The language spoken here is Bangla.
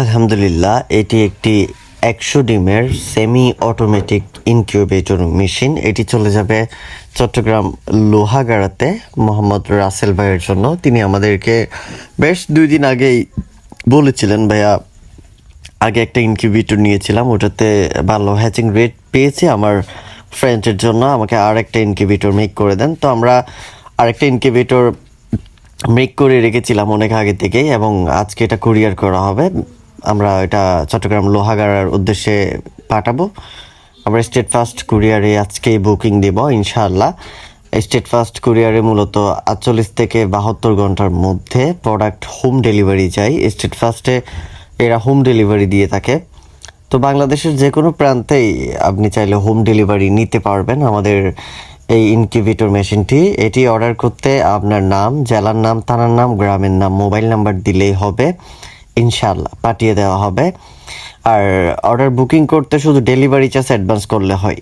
আলহামদুলিল্লাহ, এটি একটি একশো ডিমের সেমি অটোমেটিক ইনকিউবেটর মেশিন এটি চলে যাবে চট্টগ্রাম লোহাগাড়াতে মোহাম্মদ রাসেল ভাইয়ের জন্য। তিনি আমাদেরকে বেশ দুই দিন আগেই বলেছিলেন, ভাইয়া, আগে একটা ইনকিউবেটর নিয়েছিলাম, ওটাতে ভালো হ্যাচিং রেট পেয়েছি আমার ফ্রেন্ডের জন্য। আমাকে আর একটা ইনকিউবেটর মেক করে দেন। তো আমরা আরেকটা ইনকিউবেটর মেক করে রেখেছিলাম অনেক আগে থেকেই এবং আজকে এটা কুরিয়ার করা হবে। আমরা এটা চট্টগ্রাম লোহাগাড়ার উদ্দেশ্যে পাঠাবো। আমরা স্টেট ফার্স্ট কুরিয়ারে আজকেই বুকিং দেব, ইনশাআল্লাহ। স্টেট ফার্স্ট কুরিয়ারে মূলত আটচল্লিশ থেকে বাহাত্তর ঘণ্টার মধ্যে প্রোডাক্ট হোম ডেলিভারি চাই। স্টেট ফার্স্টে এরা হোম ডেলিভারি দিয়ে থাকে। তো বাংলাদেশের যে কোনো প্রান্তেই আপনি চাইলে হোম ডেলিভারি নিতে পারবেন। আমাদের এই ইনকিউবেটর মেশিনটি এটি অর্ডার করতে আপনার নাম, জেলার নাম, থানার নাম, গ্রামের নাম মোবাইল নাম্বার দিলেই হবে। ইনশাল্লাহ পাঠিয়ে দেওয়া হবে। আর অর্ডার বুকিং করতে শুধু ডেলিভারি চার্জ অ্যাডভান্স করলে হয়।